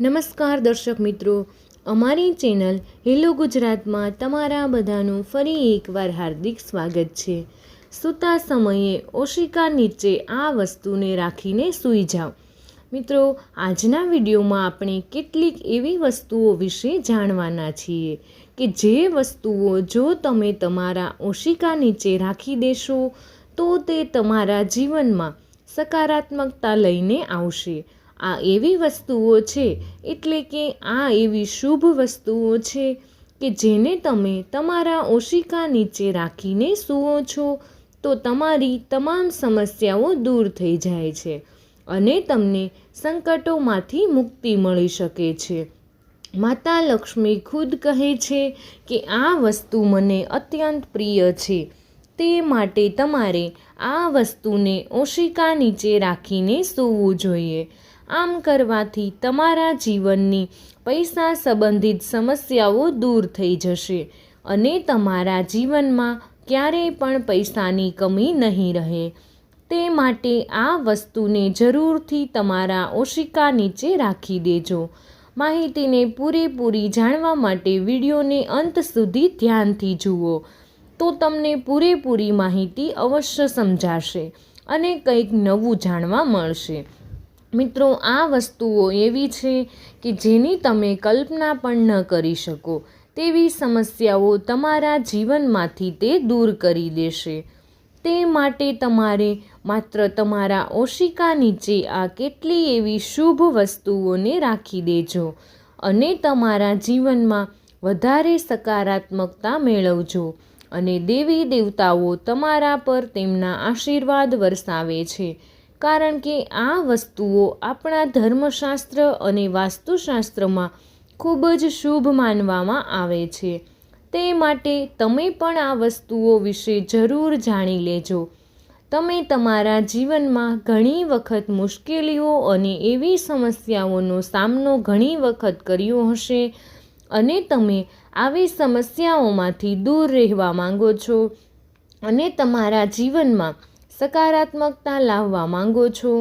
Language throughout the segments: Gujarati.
નમસ્કાર દર્શક મિત્રો. અમારી ચેનલ હેલો ગુજરાતમાં તમારા બધાનું ફરી એકવાર હાર્દિક સ્વાગત છે. સૂતા સમયે ઓશિકા નીચે આ વસ્તુને રાખીને સૂઈ જાઓ. મિત્રો, આજના વિડીયોમાં આપણે કેટલીક એવી વસ્તુઓ વિશે જાણવાના છીએ કે જે વસ્તુઓ જો તમે તમારા ઓશિકા નીચે રાખી દેશો, તો તે તમારા જીવનમાં સકારાત્મકતા લઈને આવશે. આ એવી વસ્તુઓ છે, એટલે કે આ એવી શુભ વસ્તુઓ છે કે જેને તમે તમારા ઓશિકા નીચે રાખીને સૂવો છો, તો તમારી તમામ સમસ્યાઓ દૂર થઈ જાય છે અને તમને સંકટોમાંથી મુક્તિ મળી શકે છે. માતા લક્ષ્મી ખુદ કહે છે કે આ વસ્તુ મને અત્યંત પ્રિય છે. તે માટે તમારે આ વસ્તુને ઓશિકા નીચે રાખીને સૂવું જોઈએ. આમ કરવાથી તમારા જીવનની પૈસા સંબંધિત સમસ્યાઓ દૂર થઈ જશે અને તમારા જીવનમાં ક્યારેય પણ પૈસાની કમી નહીં રહે. તે માટે આ વસ્તુને જરૂરથી તમારા ઓશિકા નીચે રાખી દેજો. માહિતીને પૂરેપૂરી જાણવા માટે વિડીયોને અંત સુધી ધ્યાનથી જુઓ. તો તમને પૂરેપૂરી માહિતી અવશ્ય સમજાશે અને કંઈક નવું જાણવા મળશે. મિત્રો, આ વસ્તુઓ એવી છે કે જેની તમે કલ્પના પણ ન કરી શકો. તેવી સમસ્યાઓ તમારા જીવનમાંથી તે દૂર કરી દેશે. તે માટે તમારે માત્ર તમારા ઓશિકા નીચે આ કેટલી એવી શુભ વસ્તુઓને રાખી દેજો અને તમારા જીવનમાં વધારે સકારાત્મકતા મેળવજો અને દેવી દેવતાઓ તમારા પર તેમના આશીર્વાદ વરસાવે છે. કારણ કે આ વસ્તુઓ આપણા ધર્મશાસ્ત્ર અને વાસ્તુશાસ્ત્રમાં ખૂબ જ શુભ માનવામાં આવે છે. તે માટે તમે પણ આ વસ્તુઓ વિશે જરૂર જાણી લેજો. તમે તમારા જીવનમાં ઘણી વખત મુશ્કેલીઓ અને એવી સમસ્યાઓનો સામનો ઘણી વખત કર્યો હશે અને તમે આવી સમસ્યાઓમાંથી દૂર રહેવા માંગો છો અને તમારા જીવનમાં સકારાત્મકતા લાવવા માંગો છો,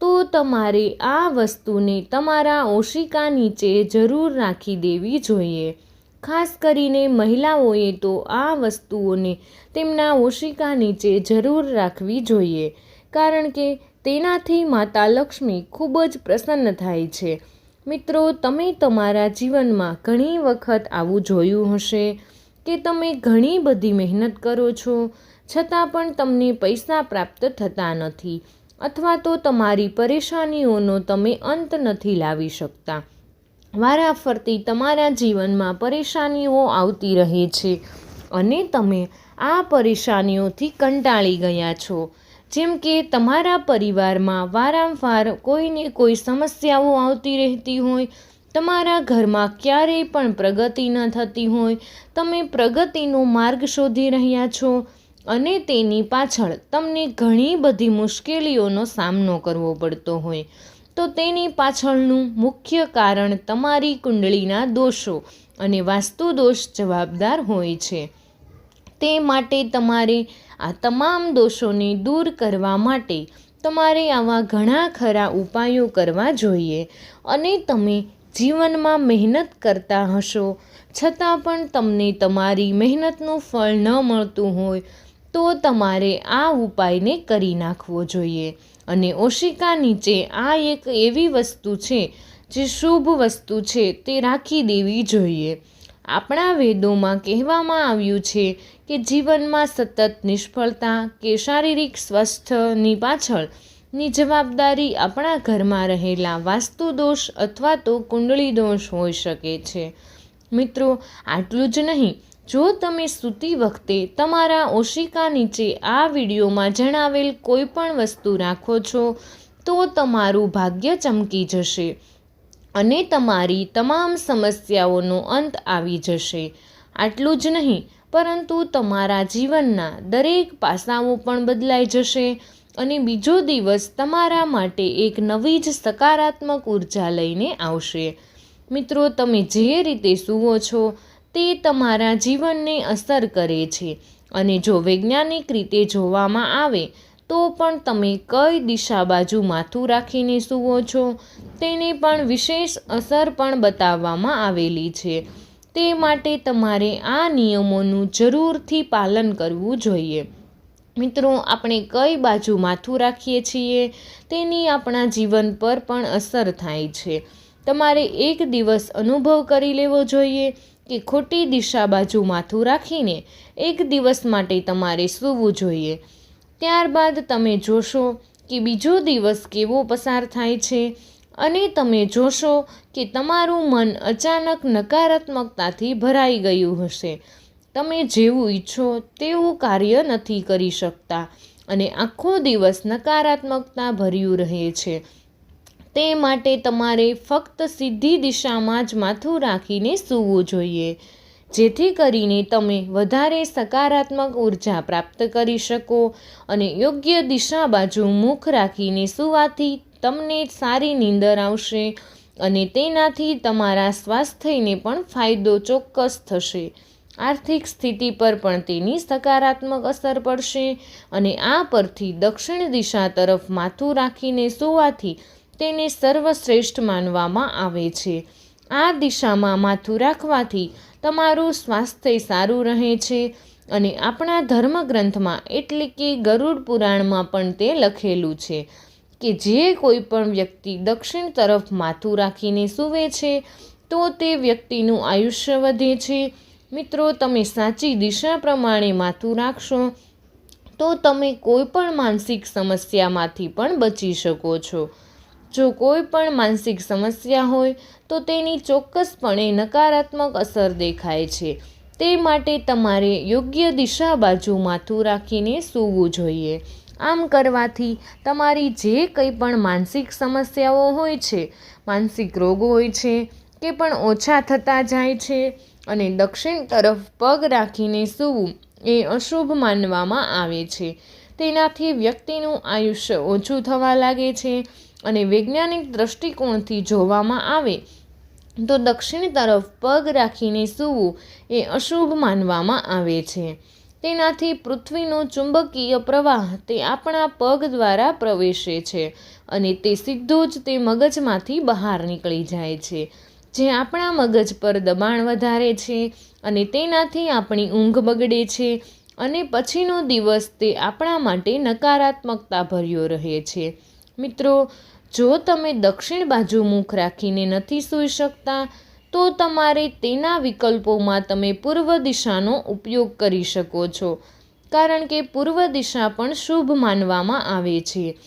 તો તમારે આ વસ્તુને તમારા ઓશિકા નીચે જરૂર રાખી દેવી જોઈએ. ખાસ કરીને મહિલાઓએ તો આ વસ્તુઓને તેમના ઓશિકા નીચે જરૂર રાખવી જોઈએ, કારણ કે તેનાથી માતા લક્ષ્મી ખૂબ જ પ્રસન્ન થાય છે. મિત્રો, તમે તમારા જીવનમાં ઘણી વખત આવું જોયું હશે કે તમે ઘણી બધી મહેનત કરો છો છતાં પણ તમને પૈસા પ્રાપ્ત થતા નથી અથવા તો તમારી પરેશાનીઓનો તમે અંત નથી લાવી શકતા. વારાફરતી તમારા જીવનમાં પરેશાનીઓ આવતી રહે છે અને તમે આ પરેશાનીઓથી કંટાળી ગયા છો. જેમ કે તમારા પરિવારમાં વારંવાર કોઈને કોઈ સમસ્યાઓ આવતી રહેતી હોય, તમારા ઘરમાં ક્યારેય પણ પ્રગતિ ન થતી હોય, તમે પ્રગતિનો માર્ગ શોધી રહ્યા છો અને તેની પાછળ તમને ઘણી બધી મુશ્કેલીઓનો સામનો કરવો પડતો હોય. તો તેની પાછળનું મુખ્ય કારણ તમારી કુંડળીના દોષો અને વાસ્તુ દોષ જવાબદાર હોય છે. તે માટે તમારે આ તમામ દોષોને દૂર કરવા માટે તમારે આવા ઘણા ખરા ઉપાયો કરવા જોઈએ અને તમે જીવનમાં મહેનત કરતા હશો. છતાં પણ તમને તમારી મહેનતનું ફળ ન મળતું હોય તો તમારે આ ઉપાયને કરી નાખવો જોઈએ. અને ઓશિકા નીચે આ એક એવી વસ્તુ છે જે શુભ વસ્તુ છે તે રાખી દેવી જોઈએ. આપણા વેદોમાં કહેવામાં આવ્યું છે કે જીવનમાં સતત નિષ્ફળતા કે શારીરિક સ્વસ્થની પાછળની જવાબદારી આપણા ઘરમાં રહેલા વાસ્તુ દોષ અથવા તો કુંડળી દોષ હોઈ શકે છે. મિત્રો, આટલું જ નહીં. જો તમે સૂતી વખતે તમારા ઓશિકા નીચે આ વિડીયોમાં જણાવેલ કોઈ પણ વસ્તુ રાખો છો, તો તમારું ભાગ્ય ચમકી જશે અને તમારી તમામ સમસ્યાઓનો અંત આવી જશે. આટલું જ નહીં, પરંતુ તમારા જીવનના દરેક પાસાઓ પણ બદલાઈ જશે અને બીજો દિવસ તમારા માટે એક નવી જ સકારાત્મક ઊર્જા લઈને આવશે. મિત્રો, તમે જે રીતે સૂવો છો તે તમારા જીવનને અસર કરે છે અને જો વૈજ્ઞાનિક રીતે જોવામાં આવે, તો પણ તમે કઈ દિશા બાજુ માથું રાખીને સૂવો છો? તેની પણ વિશેષ અસર પણ બતાવવામાં આવેલી છે. તે માટે તમારે આ નિયમોનું જરૂરથી પાલન કરવું જોઈએ. મિત્રો, આપણે કઈ બાજુ માથું રાખીએ છીએ? તેની આપણા જીવન પર પણ અસર થાય છે. તમારે એક દિવસ અનુભવ કરી લેવો જોઈએ. કે ખોટી દિશા બાજુ માથું રાખીને એક દિવસ માટે તમારે સૂવું જોઈએ. ત્યારબાદ તમે જોશો કે બીજો દિવસ કેવો પસાર થાય છે અને તમે જોશો કે તમારું મન અચાનક નકારાત્મકતાથી ભરાઈ ગયું હશે. તમે જેવું ઈચ્છો તેવું કાર્ય નથી કરી શકતા અને આખો દિવસ નકારાત્મકતા ભર્યું રહે છે. તે માટે તમારે ફક્ત સીધી દિશામાં જ માથું રાખીને સૂવું જોઈએ. જેથી કરીને તમે વધારે સકારાત્મક ઊર્જા પ્રાપ્ત કરી શકો અને યોગ્ય દિશા બાજુ મુખ રાખીને સૂવાથી તમને સારી નીંદર આવશે અને તેનાથી તમારા સ્વાસ્થ્યને પણ ફાયદો ચોક્કસ થશે. આર્થિક સ્થિતિ પર પણ તેની સકારાત્મક અસર પડશે અને આ પરથી દક્ષિણ દિશા તરફ માથું રાખીને સૂવાથી તેને સર્વશ્રેષ્ઠ માનવામાં આવે છે. આ દિશામાં માથું રાખવાથી તમારું સ્વાસ્થ્ય સારું રહે છે અને આપણા ધર્મગ્રંથમાં એટલે કે ગરુડ પુરાણમાં પણ તે લખેલું છે કે જે કોઈ પણ વ્યક્તિ દક્ષિણ તરફ માથું રાખીને સૂવે છે, તો તે વ્યક્તિનું આયુષ્ય વધે છે. મિત્રો, તમે સાચી દિશા પ્રમાણે માથું રાખશો, તો તમે કોઈ પણ માનસિક સમસ્યામાંથી પણ બચી શકો છો. જો કોઈ પણ માનસિક સમસ્યા હોય, તો તેની ચોક્કસપણે નકારાત્મક અસર દેખાય છે. તે માટે તમારે યોગ્ય દિશા બાજુ માથું રાખીને સૂવું જોઈએ. આમ કરવાથી તમારી જે કંઈ પણ માનસિક સમસ્યાઓ હોય છે, માનસિક રોગો હોય છે, કે પણ ઓછા થતા જાય છે અને દક્ષિણ તરફ પગ રાખીને સૂવું, એ અશુભ માનવામાં આવે છે. તેનાથી વ્યક્તિનું આયુષ્ય ઓછું થવા લાગે છે અને વૈજ્ઞાનિક દૃષ્ટિકોણથી જોવામાં આવે, તો દક્ષિણ તરફ પગ રાખીને સૂવું એ અશુભ માનવામાં આવે છે. તેનાથી પૃથ્વીનો ચુંબકીય પ્રવાહ તે આપણા પગ દ્વારા પ્રવેશે છે અને તે સીધો જ તે મગજમાંથી બહાર નીકળી જાય છે. જે આપણા મગજ પર દબાણ વધારે છે અને તેનાથી આપણી ઊંઘ બગડે છે અને પછીનો દિવસ તે આપણા માટે નકારાત્મકતા ભર્યો રહે છે. મિત્રો, જો તમે દક્ષિણ બાજુ મુખ રાખીને નથી સૂઈ શકતા, તો તમારે તેના વિકલ્પોમાં તમે પૂર્વ દિશાનો ઉપયોગ કરી શકો છો. કારણ કે પૂર્વ દિશા પણ શુભ માનવામાં આવે છે.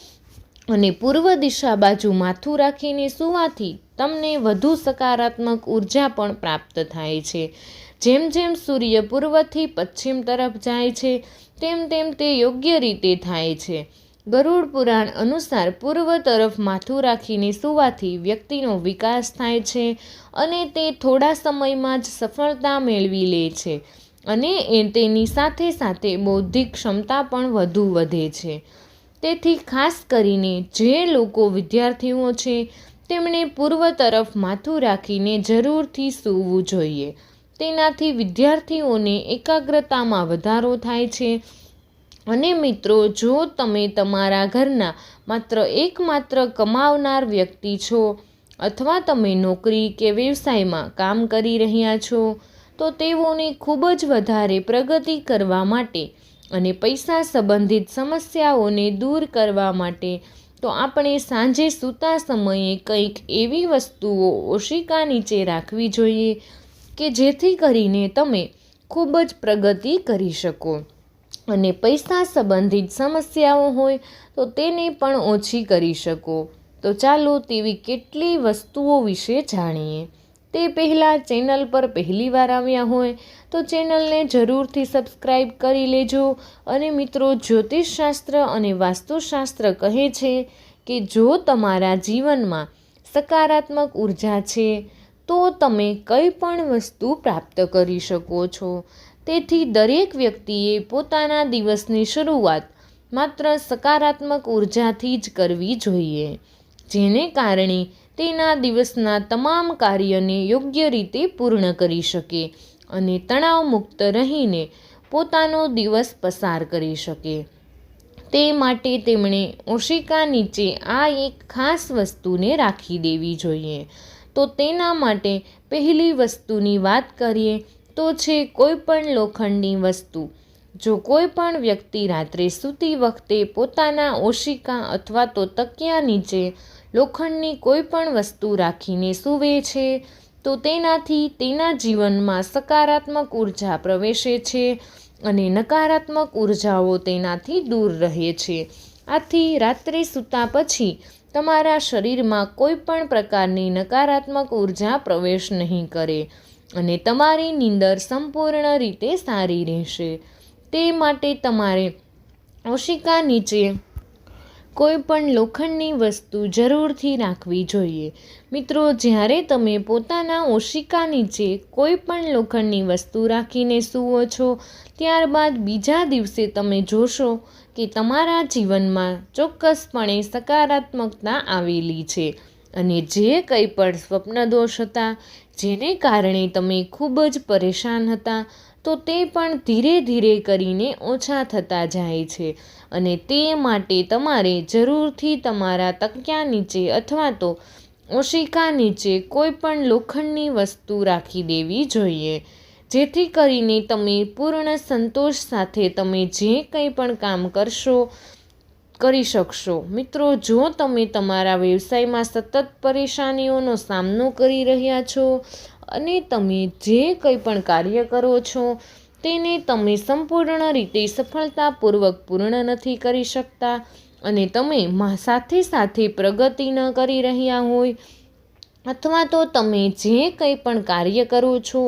અને પૂર્વ દિશા બાજુ માથું રાખીને સૂવાથી તમને વધુ સકારાત્મક ઊર્જા પણ પ્રાપ્ત થાય છે. જેમ જેમ સૂર્ય પૂર્વથી પશ્ચિમ તરફ જાય છે, તેમ તેમ તે યોગ્ય રીતે થાય છે. ગરુડ પુરાણ અનુસાર પૂર્વ તરફ માથું રાખીને સૂવાથી વ્યક્તિનો વિકાસ થાય છે અને તે થોડા સમયમાં જ સફળતા મેળવી લે છે અને એ તેની સાથે સાથે બૌદ્ધિક ક્ષમતા પણ વધુ વધે છે. તેથી ખાસ કરીને જે લોકો વિદ્યાર્થીઓ છે, તેમણે પૂર્વ તરફ માથું રાખીને જરૂરથી સૂવું જોઈએ. તેનાથી વિદ્યાર્થીઓને એકાગ્રતામાં વધારો થાય છે અને મિત્રો, જો તમે તમારા ઘરના માત્ર એકમાત્ર કમાવનાર વ્યક્તિ છો અથવા તમે નોકરી કે વ્યવસાયમાં કામ કરી રહ્યા છો, તો તેઓને ખૂબ જ વધારે પ્રગતિ કરવા માટે અને પૈસા સંબંધિત સમસ્યાઓને દૂર કરવા માટે, તો આપણે સાંજે સૂતા સમયે કંઈક એવી વસ્તુઓ ઓશિકા નીચે રાખવી જોઈએ કે જેથી કરીને તમે ખૂબ જ પ્રગતિ કરી શકો. અને પૈસા સંબંધિત સમસ્યાઓ હોય તો તેને પણ ઓછી કરી શકો. તો ચાલો તેવી કેટલી વસ્તુઓ વિશે જાણીએ. તે પહેલાં ચેનલ પર પહેલીવાર આવ્યા હોય તો ચેનલને જરૂરથી સબસ્ક્રાઈબ કરી લેજો. અને મિત્રો, જ્યોતિષશાસ્ત્ર અને વાસ્તુશાસ્ત્ર કહે છે કે જો તમારા જીવનમાં સકારાત્મક ઊર્જા છે, તો તમે કંઈ પણ વસ્તુ પ્રાપ્ત કરી શકો છો. તેથી દરેક વ્યક્તિએ પોતાના દિવસની શરૂઆત માત્ર સકારાત્મક ઉર્જાથી જ કરવી જોઈએ, જેને કારણે તેના દિવસના તમામ કાર્યને યોગ્ય રીતે પૂર્ણ કરી શકે અને તણાવ મુક્ત રહીને પોતાનો દિવસ પસાર કરી શકે. તે માટે તેમણે ઓશિકા નીચે આ એક ખાસ વસ્તુને રાખી દેવી જોઈએ. તો તેના માટે પહેલી વસ્તુની વાત કરીએ તો છે કોઈ પણ લોખંડની વસ્તુ. જો કોઈ પણ વ્યક્તિ રાત્રે સૂતી વખતે પોતાના ઓશિકા અથવા તો તકિયા નીચે લોખંડની કોઈ પણ વસ્તુ રાખીને સૂવે છે, તો તેનાથી તેના જીવનમાં સકારાત્મક ઊર્જા પ્રવેશે છે અને નકારાત્મક ઉર્જાઓ તેનાથી દૂર રહે છે. આથી રાત્રે સૂતા પછી તમારા શરીરમાં કોઈ પણ પ્રકારની નકારાત્મક ઊર્જા પ્રવેશ નહીં કરે. અને તમારી નીંદર સંપૂર્ણ રીતે સારી રહેશે. તે માટે તમારે ઓશિકા નીચે કોઈ પણ લોખંડની વસ્તુ જરૂરથી રાખવી જોઈએ. મિત્રો, જ્યારે તમે પોતાના ઓશિકા નીચે કોઈ પણ લોખંડની વસ્તુ રાખીને સૂવો છો, ત્યારબાદ બીજા દિવસે તમે જોશો કે તમારા જીવનમાં ચોક્કસપણે સકારાત્મકતા આવેલી છે. અને જે કંઈ પણ સ્વપ્નદોષ હતા, જેને કારણે તમે ખૂબ જ પરેશાન હતા, તો તે પણ ધીરે ધીરે કરીને ઓછા થતા જાય છે. અને તે માટે તમારે જરૂરથી તમારા તકિયા નીચે અથવા તો ઓશિકા નીચે કોઈ પણ લોખંડની વસ્તુ રાખી દેવી જોઈએ. જેથી કરીને તમે પૂર્ણ સંતોષ સાથે તમે જે કંઈ પણ કામ કરશો કરી શકશો. મિત્રો, જો તમે તમારા વ્યવસાયમાં સતત પરેશાનીઓનો સામનો કરી રહ્યા છો અને તમે જે કંઈ પણ કાર્ય કરો છો, તેને તમે સંપૂર્ણ રીતે સફળતાપૂર્વક પૂર્ણ નથી કરી શકતા અને તમે સાથે સાથે પ્રગતિ ન કરી રહ્યા હોય અથવા તો તમે જે કંઈ પણ કાર્ય કરો છો,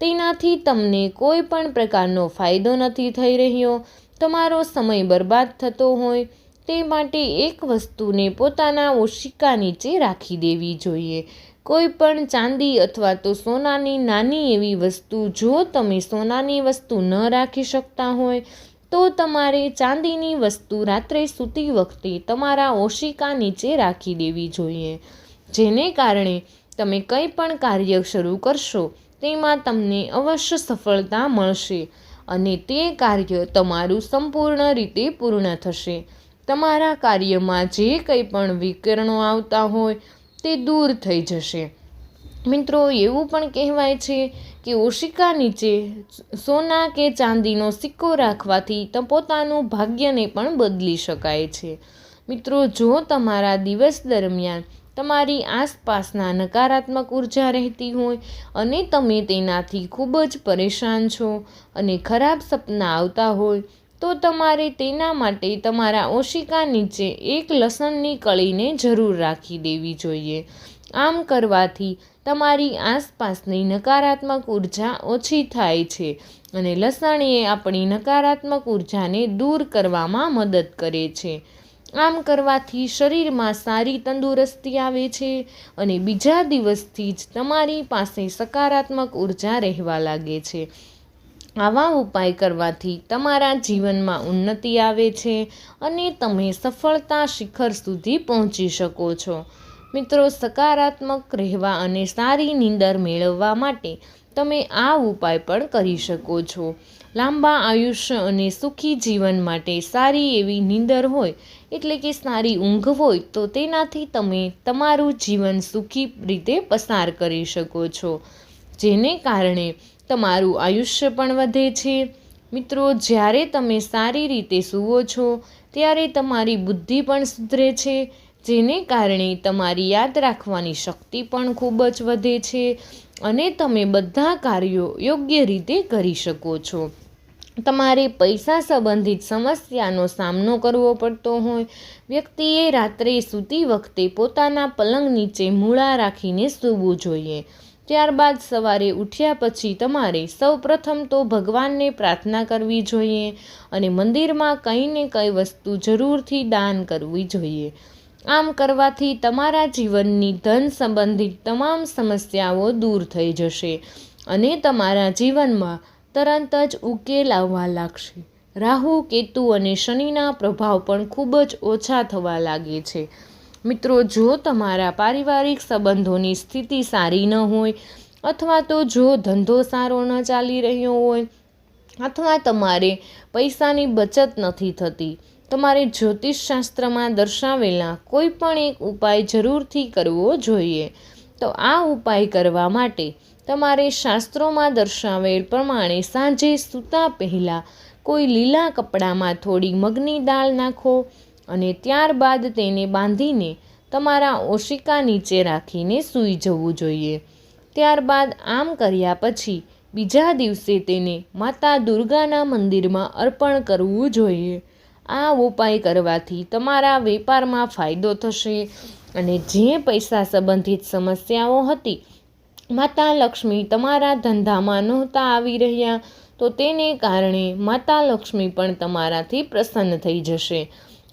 તેનાથી તમને કોઈ પણ પ્રકારનો ફાયદો નથી થઈ રહ્યો. તમારો સમય બરબાદ થતો હોય તે માટે એક વસ્તુને પોતાના ઓશિકા નીચે રાખી દેવી જોઈએ. કોઈ પણ ચાંદી અથવા તો સોનાની નાની એવી વસ્તુ જો તમે સોનાની વસ્તુ ન રાખી શકતા હોય, તો તમારે ચાંદીની વસ્તુ રાત્રે સૂતી વખતે તમારા ઓશિકા નીચે રાખી દેવી જોઈએ. જેને કારણે તમે કંઈ પણ કાર્ય શરૂ કરશો, તેમાં તમને અવશ્ય સફળતા મળશે અને તે કાર્ય તમારું સંપૂર્ણ રીતે પૂર્ણ થશે. તમારા કાર્યમાં જે કંઈ પણ વિકરણો આવતા હોય તે દૂર થઈ જશે. મિત્રો, એવું પણ કહેવાય છે કે ઓશિકા નીચે સોના કે ચાંદીનો સિક્કો રાખવાથી તો પોતાનું ભાગ્યને પણ બદલી શકાય છે. મિત્રો, જો તમારા દિવસ દરમિયાન તમારી આસપાસના નકારાત્મક ઊર્જા રહેતી હોય અને તમે તેનાથી ખૂબ જ પરેશાન છો અને ખરાબ સપના આવતા હોય તો તમારે તેના માટે તમારા ઓશિકા નીચે એક લસણની કળીને જરૂર રાખી દેવી જોઈએ. આમ કરવાથી તમારી આસપાસની નકારાત્મક ઊર્જા ઓછી થાય છે અને લસણ આપણી નકારાત્મક ઉર્જાને દૂર કરવામાં મદદ કરે છે. આમ કરવાથી શરીરમાં સારી તંદુરસ્તી આવે છે અને બીજા દિવસથી જ તમારી પાસે સકારાત્મક ઊર્જા રહેવા લાગે છે. આવા ઉપાય કરવાથી તમારા જીવનમાં ઉન્નતિ આવે છે અને તમે સફળતા શિખર સુધી પહોંચી શકો છો. મિત્રો, સકારાત્મક રહેવા અને સારી નીંદર મેળવવા માટે તમે આ ઉપાય પણ કરી શકો છો. લાંબા આયુષ્ય અને સુખી જીવન માટે સારી એવી નીંદર હોય, એટલે કે સારી ઊંઘ હોય, તો તેનાથી તમે તમારું જીવન સુખી રીતે પસાર કરી શકો છો. જેને કારણે તમારું આયુષ્ય પણ વધે છે. મિત્રો, જ્યારે તમે સારી રીતે સૂવો છો, ત્યારે તમારી બુદ્ધિ પણ સુધરે છે, જેને કારણે તમારી યાદ રાખવાની શક્તિ પણ ખૂબ જ વધે છે અને તમે બધા કાર્યો યોગ્ય રીતે કરી શકો છો. તમારે પૈસા સંબંધિત સમસ્યાનો સામનો કરવો પડતો હોય. વ્યક્તિએ રાત્રે સૂતી વખતે પોતાના પલંગ નીચે મૂળા રાખીને સૂવું જોઈએ. ત્યારબાદ સવારે ઉઠ્યા પછી તમારે સૌપ્રથમ તો ભગવાનને પ્રાર્થના કરવી જોઈએ અને મંદિરમાં કંઈ ને કંઈ વસ્તુ જરૂરથી દાન કરવી જોઈએ. આમ કરવાથી તમારા જીવનની ધન સંબંધિત તમામ સમસ્યાઓ દૂર થઈ જશે અને તમારા જીવનમાં તરત જ ઉકેલ આવવા લાગશે. રાહુ, કેતુ અને શનિના પ્રભાવ પણ ખૂબ જ ઓછા થવા લાગે છે. મિત્રો, જો તમારા પારિવારિક સંબંધોની સ્થિતિ સારી ન હોય, અથવા તો જો ધંધો સારો ન ચાલી રહ્યો હોય, અથવા તમારે પૈસાની બચત નથી થતી, તમારે જ્યોતિષશાસ્ત્રમાં દર્શાવેલા કોઈ પણ એક ઉપાય જરૂરથી કરવો જોઈએ, તો આ ઉપાય કરવા માટે તમારે શાસ્ત્રોમાં દર્શાવેલ પ્રમાણે સાંજે સૂતા પહેલાં કોઈ લીલા કપડામાં થોડી મગની દાળ નાખો અને ત્યારબાદ તેને બાંધીને તમારા ઓશિકા નીચે રાખીને સૂઈ જવું જોઈએ. ત્યારબાદ આમ કર્યા પછી બીજા દિવસે તેને માતા દુર્ગાના મંદિરમાં અર્પણ કરવું જોઈએ. આ ઉપાય કરવાથી તમારા વેપારમાં ફાયદો થશે અને જે પૈસા સંબંધિત સમસ્યાઓ હતી, માતા લક્ષ્મી તમારા ધંધામાં નહોતા આવી રહ્યા, તો તેને કારણે માતા લક્ષ્મી પણ તમારાથી પ્રસન્ન થઈ જશે.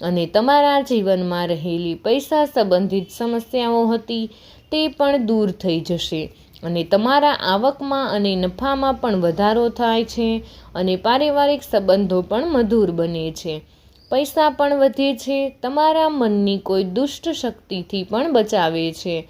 અને તમારા જીવનમાં રહેલી પૈસા સંબંધિત સમસ્યાઓ હતી તે પણ દૂર થઈ જશે. અને તમારા આવકમાં અને નફામાં પણ વધારો થાય છે અને પારિવારિક સંબંધો પણ મધુર બને છે. પૈસા પણ વધે છે, તમારા મનની કોઈ દુષ્ટ શક્તિથી પણ બચાવે છે.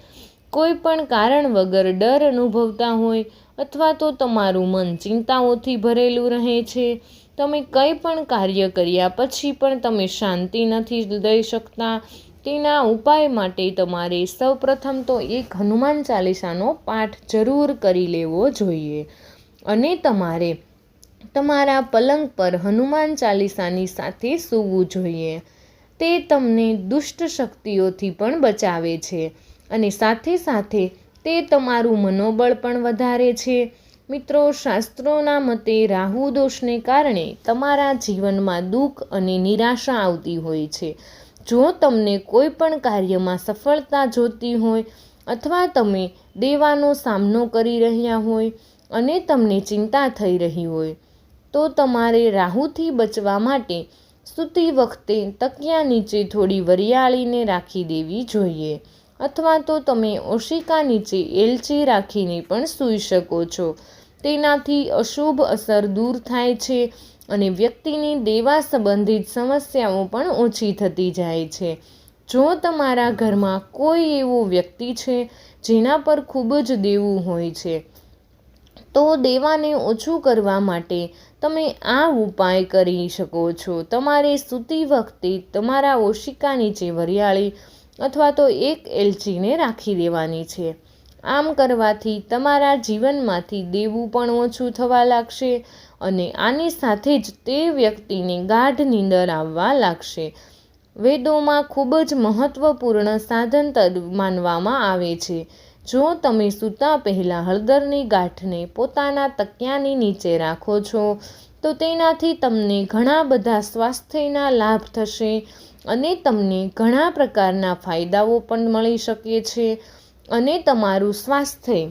કોઈ પણ કારણ વગર ડર અનુભવતા હોય અથવા તો તમારું મન ચિંતાઓથી ભરેલું રહે છે. તમે કંઈ પણ કાર્ય કર્યા પછી પણ તમે શાંતિ નથી લઈ શકતા. તેના ઉપાય માટે તમારે સૌપ્રથમ તો એક હનુમાન ચાલીસાનો પાઠ જરૂર કરી લેવો જોઈએ. અને તમારે તમારા પલંગ પર હનુમાન ચાલીસાની સાથે સૂવું જોઈએ. તે તમને દુષ્ટ શક્તિઓથી પણ બચાવે છે. અને સાથે સાથે તે તમારું મનોબળ પણ વધારે છે. મિત્રો, શાસ્ત્રોના મતે રાહુ દોષને કારણે તમારા જીવનમાં દુઃખ અને નિરાશા આવતી હોય છે. જો તમને કોઈ પણ કાર્યમાં સફળતા જોતી હોય અથવા તમે દેવાનો સામનો કરી રહ્યા હોય અને તમને ચિંતા થઈ રહી હોય, તો તમારે રાહુથી બચવા માટે સૂતી વખતે તકિયા નીચે થોડી વરિયાળીને રાખી દેવી જોઈએ. અથવા તો તમે ઓશિકા નીચે એલચી રાખીને પણ સૂઈ શકો છો. તેનાથી અશુભ અસર દૂર થાય છે અને વ્યક્તિની દેવા સંબંધિત સમસ્યાઓ પણ ઓછી થતી જાય છે. જો તમારા ઘરમાં કોઈ એવો વ્યક્તિ છે જેના પર ખૂબ જ દેવું હોય છે, તો દેવાને ઓછું કરવા માટે તમે આ ઉપાય કરી શકો છો. તમારે સૂતી વખતે તમારા ઓશિકા નીચે વરિયાળી અથવા તો એક એલચીને રાખી દેવાની છે. આમ કરવાથી તમારા જીવનમાંથી દેવું પણ ઓછું થવા લાગશે અને આની સાથે જ તે વ્યક્તિને ગાઢ નીંદર આવવા લાગશે. વેદોમાં ખૂબ જ મહત્ત્વપૂર્ણ સાધન માનવામાં આવે છે. જો તમે સૂતા પહેલાં હળદરની ગાંઠને પોતાના તકિયાની નીચે રાખો છો, તો તેનાથી તમને ઘણા બધા સ્વાસ્થ્યના લાભ થશે. અને તમને ઘણા પ્રકારના ફાયદાઓ પણ મળી શકે છે અને તમારું સ્વાસ્થ્ય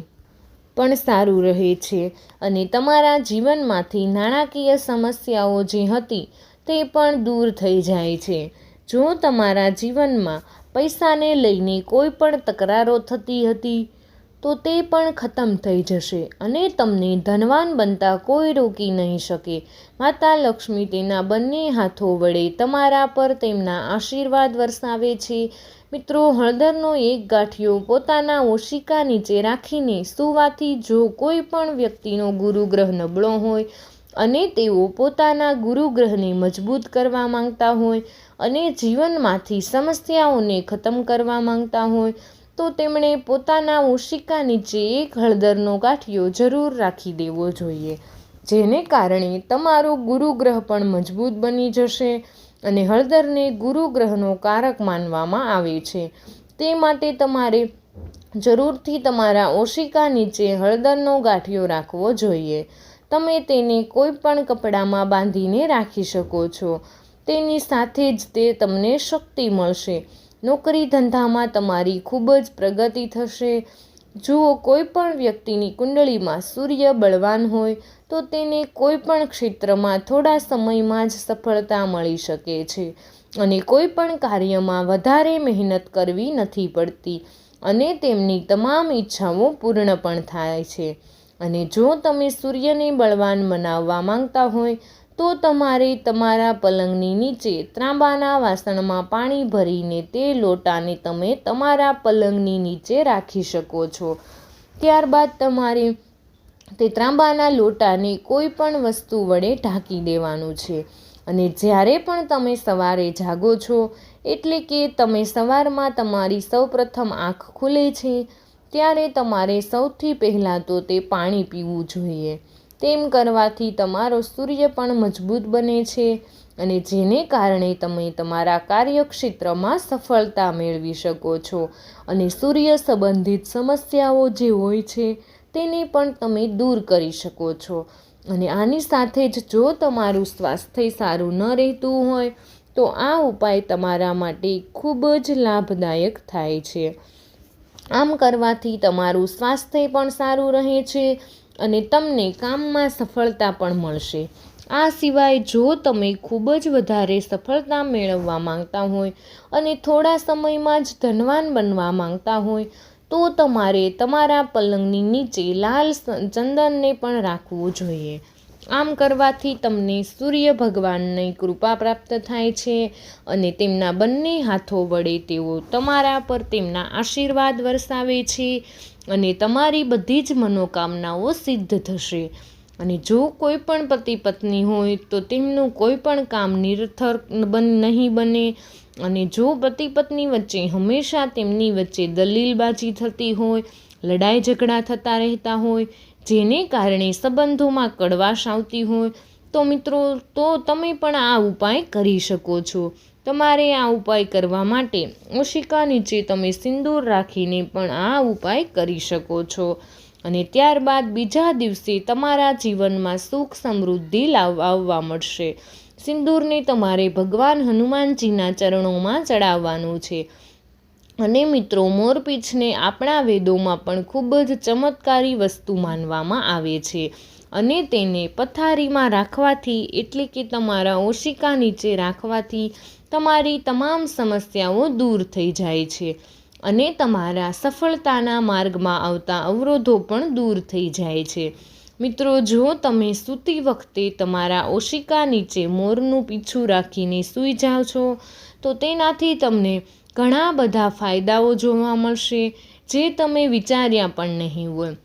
પણ સારું રહે છે. અને તમારા જીવનમાંથી નાણાકીય સમસ્યાઓ જે હતી તે પણ દૂર થઈ જાય છે. જો તમારા જીવનમાં પૈસાને લઈને કોઈ પણ તકરારો થતી હતી તો તે પણ ખતમ થઈ જશે અને તમને ધનવાન બનતા કોઈ રોકી નહીં શકે. માતા લક્ષ્મી તેના બંને હાથો વડે તમારા પર તેમના આશીર્વાદ વરસાવે છે. મિત્રો, હળદરનો એક ગાંઠિયો પોતાના ઓશિકા નીચે રાખીને સૂવાથી જો કોઈ પણ વ્યક્તિનો ગુરુગ્રહ નબળો હોય અને તેઓ પોતાના ગુરુગ્રહને મજબૂત કરવા માંગતા હોય અને જીવનમાંથી સમસ્યાઓને ખતમ કરવા માંગતા હોય તો તેમણે પોતાના ઓશિકા નીચે એક હળદરનો ગાંઠિયો જરૂર રાખી દેવો જોઈએ. જેને કારણે તમારો ગુરુગ્રહ પણ મજબૂત બની જશે અને હળદરને ગુરુગ્રહનો કારક માનવામાં આવે છે. તે માટે તમારે જરૂરથી તમારા ઓશિકા નીચે હળદરનો ગાંઠિયો રાખવો જોઈએ. તમે તેને કોઈ પણ કપડામાં બાંધીને રાખી શકો છો. તેની સાથે જ તે તમને શક્તિ મળશે. નોકરી ધંધામાં તમારી ખૂબ જ પ્રગતિ થશે. જુઓ, કોઈ પણ વ્યક્તિની કુંડળીમાં સૂર્ય બળવાન હોય, તો તેને કોઈ પણ ક્ષેત્રમાં થોડા સમયમાં જ સફળતા મળી શકે છે. અને કોઈ પણ કાર્યમાં વધારે મહેનત કરવી નથી પડતી અને તેમની તમામ ઈચ્છાઓ પૂર્ણ પણ થાય છે. અને જો તમે સૂર્યને બળવાન બનાવવા માંગતા હોય તો તમારે તમારા પલંગની નીચે ત્રાંબાના વાસણમાં પાણી ભરીને તે લોટાને તમે તમારા પલંગની નીચે રાખી શકો છો. ત્યારબાદ તમારે તે ત્રાંબાના લોટાને કોઈ પણ વસ્તુ વડે ઢાંકી દેવાનું છે. અને જ્યારે પણ તમે સવારે જાગો છો, એટલે કે તમે સવારમાં તમારી સૌપ્રથમ આંખ ખુલે છે, ત્યારે તમારે સૌથી પહેલાં તો તે પાણી પીવું જોઈએ. તેમ કરવાથી તમારો સૂર્ય પણ મજબૂત બને છે અને જેને કારણે તમે તમારા કાર્યક્ષેત્રમાં સફળતા મેળવી શકો છો. અને સૂર્ય સંબંધિત સમસ્યાઓ જે હોય છે, તેને પણ તમે દૂર કરી શકો છો. અને આની સાથે જ જો તમારું સ્વાસ્થ્ય સારું ન રહેતું હોય, તો આ ઉપાય તમારા માટે ખૂબ જ લાભદાયક થાય છે. આમ કરવાથી તમારું સ્વાસ્થ્ય પણ સારું રહે છે અને તમને કામમાં સફળતા પણ મળશે. આ સિવાય જો તમે ખૂબ જ વધારે સફળતા મેળવવા માંગતા હોય અને થોડા સમયમાં જ ધનવાન બનવા માંગતા હોય, તો તમારે તમારા પલંગની નીચે લાલ ચંદનને પણ રાખવું જોઈએ. આમ કરવાથી તમને સૂર્ય ભગવાનની કૃપા પ્રાપ્ત થાય છે અને તેમના બંને હાથો વડે તેઓ તમારા પર તેમના આશીર્વાદ વરસાવે છે. અને તમારી બધી જ મનોકામનાઓ સિદ્ધ થશે. અને જો કોઈ પણ પતિ પત્ની હોય તો તેમનું કોઈ પણ કામ નિરર્થક બન નહીં બને. અને જો પતિ પત્ની વચ્ચે હંમેશા તેમની વચ્ચે દલીલબાજી થતી હોય, લડાઈ ઝઘડા થતા રહેતા હોય, જેને કારણે સંબંધોમાં કડવાશ આવતી હોય, તો મિત્રો, તો તમે પણ આ ઉપાય કરી શકો છો. તમારે આ ઉપાય કરવા માટે ઓશિકા નીચે તમે સિંદૂર રાખીને પણ આ ઉપાય કરી શકો છો. અને ત્યારબાદ બીજા દિવસે તમારા જીવનમાં સુખ સમૃદ્ધિ લાવવા મળશે. સિંદૂરને તમારે ભગવાન હનુમાનજીના ચરણોમાં ચડાવવાનું છે. અને મિત્રો, મોરપીંછને આપણા વેદોમાં પણ ખૂબ જ ચમત્કારી વસ્તુ માનવામાં આવે છે. અને તેને પથારીમાં રાખવાથી, એટલે કે તમારા ઓશિકા નીચે રાખવાથી તમારી તમામ સમસ્યાઓ દૂર થઈ જાય છે અને તમારા સફળતાના માર્ગમાં આવતા અવરોધો પણ દૂર થઈ જાય છે. મિત્રો, જો તમે સૂતી વખતે તમારા ઓશિકા નીચે મોરનું પીછું રાખીને સૂઈ જાઓ છો, તો તેનાથી તમને ઘણા બધા ફાયદાઓ જોવા મળશે જે તમે વિચાર્યા પણ નહીં હોય.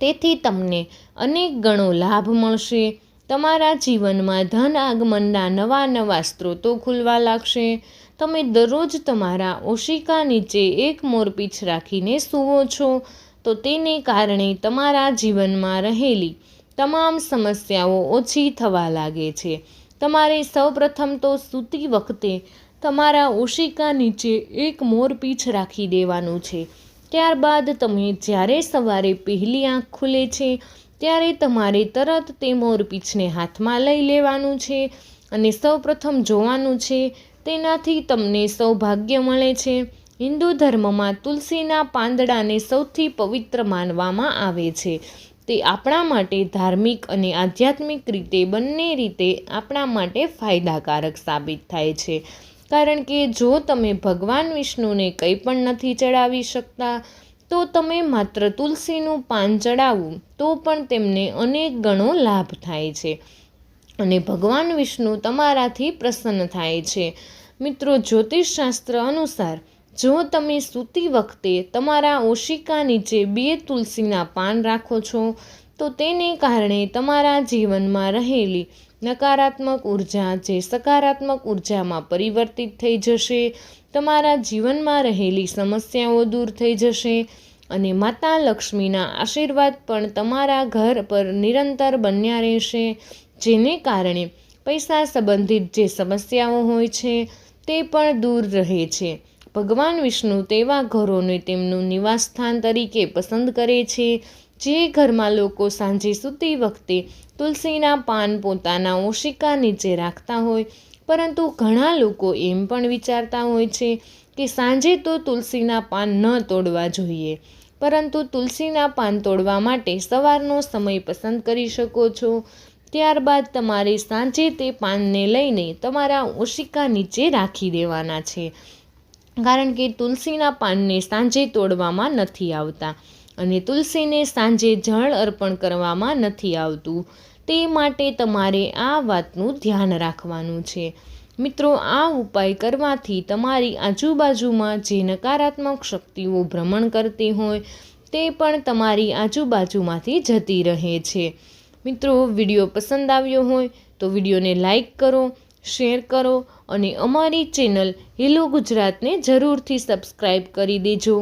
તેથી તમને અનેક ગણો લાભ મળશે. તમારા જીવનમાં ધન આગમનના નવા નવા સ્ત્રોતો ખુલવા લાગશે. તમે દરરોજ તમારા ઓશિકા નીચે એક મોરપીછ રાખીને સૂવો છો. તો તેને કારણે તમારા જીવનમાં રહેલી તમામ સમસ્યાઓ ઓછી થવા લાગે છે. તમારે સૌપ્રથમ તો સૂતી વખતે તમારા ઓશિકા નીચે એક મોરપીછ રાખી દેવાનું છે. ત્યારબાદ તમે જ્યારે સવારે પહેલી આંખ ખુલે છે ત્યારે તમારે તરત તે મોરપીંછને હાથમાં લઈ લેવાનું છે અને સૌપ્રથમ જોવાનું છે, તેનાથી તમને સૌભાગ્ય મળે છે. હિન્દુ ધર્મમાં તુલસીના પાંદડાને સૌથી પવિત્ર માનવામાં આવે છે. તે આપણા માટે ધાર્મિક અને આધ્યાત્મિક રીતે બંને રીતે આપણા માટે ફાયદાકારક સાબિત થાય છે. કારણ કે જો તમે ભગવાન વિષ્ણુને કંઈ પણ નથી ચડાવી શકતા તો તમે માત્ર તુલસીનું પાન ચડાવવું તો પણ તેમને અનેક ગણો લાભ થાય છે. અને ભગવાન વિષ્ણુ તમારાથી પ્રસન્ન થાય છે. મિત્રો, જ્યોતિષશાસ્ત્ર અનુસાર, જો તમે સૂતી વખતે તમારા ઓશિકા નીચે બે તુલસીના પાન રાખો છો, તો તેને કારણે તમારા જીવનમાં રહેલી નકારાત્મક ઊર્જા જે સકારાત્મક ઉર્જામાં પરિવર્તિત થઈ જશે, તમારા જીવનમાં રહેલી સમસ્યાઓ દૂર થઈ જશે અને માતા લક્ષ્મીના આશીર્વાદ પણ તમારા ઘર પર નિરંતર બન્યા રહેશે, જેને કારણે પૈસા સંબંધિત જે સમસ્યાઓ હોય છે તે પણ દૂર રહે છે. ભગવાન વિષ્ણુ તેવા ઘરોને તેમનું નિવાસસ્થાન તરીકે પસંદ કરે છે, જે ઘરમાં લોકો સાંજે સૂતી વખતે તુલસીના પાન પોતાના ઓશિકા નીચે રાખતા હોય, પરંતુ ઘણા લોકો એમ પણ વિચારતા હોય છે કે સાંજે તો તુલસીના પાન ન તોડવા જોઈએ, પરંતુ તુલસીના પાન તોડવા માટે સવારનો સમય પસંદ કરી શકો છો. ત્યારબાદ તમારે સાંજે તે પાનને લઈને તમારા ઓશિકા નીચે રાખી દેવાના છે, કારણ કે તુલસીના પાનને સાંજે તોડવામાં નથી આવતા અને તુલસીને સાંજે જળ અર્પણ કરવામાં નથી આવતું. તે માટે તમારે આ વાતનું ધ્યાન રાખવાનું છે. મિત્રો, આ ઉપાય કરવાથી તમારી આજુબાજુમાં જે નકારાત્મક શક્તિઓ ભ્રમણ કરતી હોય, તે પણ તમારી આજુબાજુમાંથી જતી રહે છે. મિત્રો, વીડિયો પસંદ આવ્યો હોય તો વિડીયોને લાઈક કરો, શેર કરો અને અમારી ચેનલ હેલો ગુજરાતને જરૂરથી સબસ્ક્રાઈબ કરી દેજો.